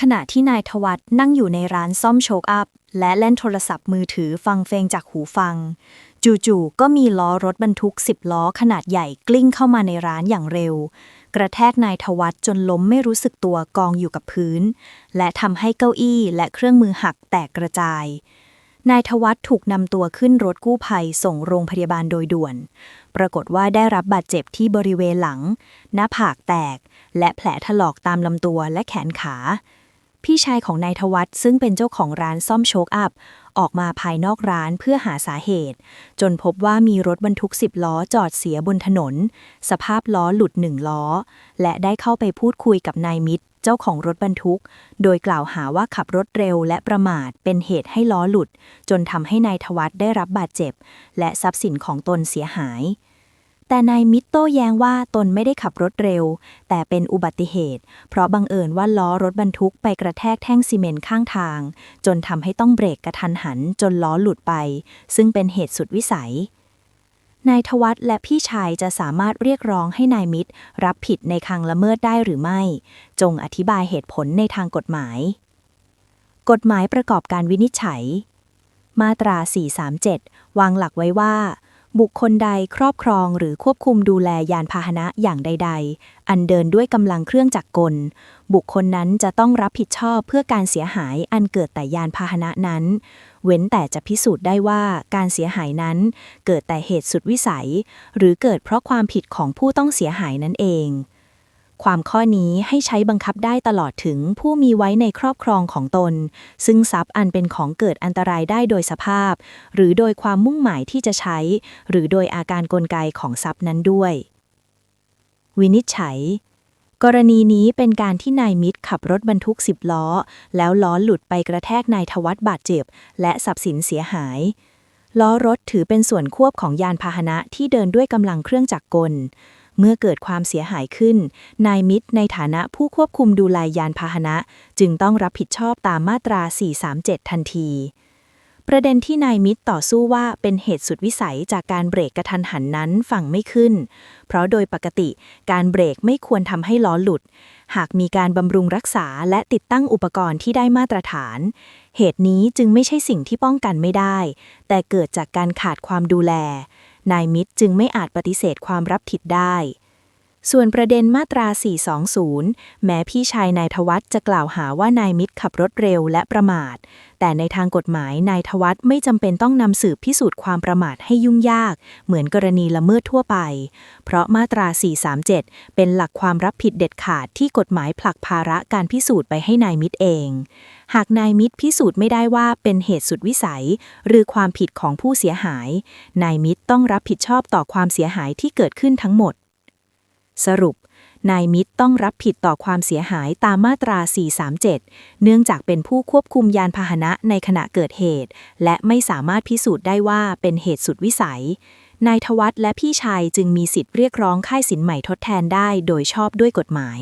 ขณะที่นายทวัตนั่งอยู่ในร้านซ่อมโชคอัพ และเล่นโทรศัพท์มือถือฟังเพลงจากหูฟัง จู่ๆก็มีล้อรถบรรทุก10ล้อขนาดใหญ่กลิ้งเข้ามาในร้านอย่างเร็ว กระแทกนายทวัตจนล้มไม่รู้สึกตัวกองอยู่กับพื้น และทำให้เก้าอี้และเครื่องมือหักแตกกระจายนายทวัตถูกนำตัวขึ้นรถกู้ภัยส่งโรงพยาบาลโดยด่วน ปรากฏว่าได้รับบาดเจ็บที่บริเวณหลัง หน้าผากแตก และแผลถลอกตามลำตัวและแขนขา พี่ชายของนายทวัตซึ่งเป็นเจ้าของร้านซ่อมโชคอัพ ออกมาภายนอกร้านเพื่อหาสาเหตุ จนพบว่ามีรถบรรทุก10ล้อจอดเสียบนถนน สภาพล้อหลุดหนึ่งล้อ และได้เข้าไปพูดคุยกับนายมิตรเจ้าของรถบรรทุก โดยกล่าวหาว่าขับรถเร็วและประมาทเป็นเหตุให้ล้อหลุด จนทำให้นายทวัตได้รับบาดเจ็บ และทรัพย์สินของตนเสียหาย แต่นายมิตโต้แย้งว่าตนไม่ได้ขับรถเร็ว แต่เป็นอุบัติเหตุ เพราะบังเอิญว่าล้อรถบรรทุกไปกระแทกแท่งซีเมนต์ข้างทาง จนทำให้ต้องเบรกกระทันหันจนล้อหลุดไป ซึ่งเป็นเหตุสุดวิสัยนายทวัตและพี่ชายจะสามารถเรียกร้องให้นายมิตร รับผิดในคางละเมิดได้หรือไม่ จงอธิบายเหตุผลในทางกฎหมาย กฎหมายประกอบการวินิจฉัย มาตรา 437 วางหลักไว้ว่า บุคคลใดครอบครองหรือควบคุมดูแลยานพาหนะอย่างใด ๆ อันเดินด้วยกำลังเครื่องจักรกล บุคคลนั้นจะต้องรับผิดชอบเพื่อการเสียหายอันเกิดแต่ยานพาหนะนั้น เว้นแต่จะพิสูจน์ได้ว่าการเสียหายนั้นเกิดแต่เหตุสุดวิสัย หรือเกิดเพราะความผิดของผู้ต้องเสียหายนั่นเอง ความข้อนี้ให้ใช้บังคับได้ตลอดถึงผู้มีไว้ในครอบครองของตน ซึ่งทรัพย์อันเป็นของเกิดอันตรายได้โดยสภาพ หรือโดยความมุ่งหมายที่จะใช้ หรือโดยอาการกลไกของทรัพย์นั้นด้วย วินิจฉัย กรณีนี้เป็นการที่นายมิตรขับรถบรรทุก 10 ล้อ แล้วล้อหลุดไปกระแทกนายทวัตบาดเจ็บ และทรัพย์สินเสียหายล้อรถถือเป็นส่วนควบของยานพาหนะที่เดินด้วยกำลังเครื่องจักรกล เมื่อเกิดความเสียหายขึ้น นายมิตรในฐานะผู้ควบคุมดูแลยานพาหนะ จึงต้องรับผิดชอบตามมาตรา 437 ทันที ประเด็นที่นายมิตรต่อสู้ว่าเป็นเหตุสุดวิสัยจากการเบรกกระทันหันนั้นฟังไม่ขึ้น เพราะโดยปกติการเบรกไม่ควรทำให้ล้อหลุด หากมีการบำรุงรักษาและติดตั้งอุปกรณ์ที่ได้มาตรฐาน เหตุนี้จึงไม่ใช่สิ่งที่ป้องกันไม่ได้ แต่เกิดจากการขาดความดูแล นายมิตรจึงไม่อาจปฏิเสธความรับผิดได้ ส่วนประเด็นมาตรา 420 แม้พี่ชายนายทวัตจะกล่าวหาว่านายมิตรขับรถเร็วและประมาท แต่ในทางกฎหมายนายทวัตไม่จำเป็นต้องนำสืบพิสูจน์ความประมาทให้ยุ่งยาก เหมือนกรณีละเมิดทั่วไป เพราะมาตรา 437 เป็นหลักความรับผิดเด็ดขาดที่กฎหมายผลักภาระการพิสูจน์ไปให้นายมิตรเอง หากนายมิตรพิสูจน์ไม่ได้ว่าเป็นเหตุสุดวิสัย หรือความผิดของผู้เสียหาย นายมิตรต้องรับผิดชอบต่อความเสียหายที่เกิดขึ้นทั้งหมด สรุป นายมิตรต้องรับผิดต่อความเสียหายตามมาตรา 437 เนื่องจากเป็นผู้ควบคุมยานพาหนะในขณะเกิดเหตุ และไม่สามารถพิสูจน์ได้ว่าเป็นเหตุสุดวิสัย นายทวัตและพี่ชายจึงมีสิทธิ์เรียกร้องค่าสินใหม่ทดแทนได้โดยชอบด้วยกฎหมาย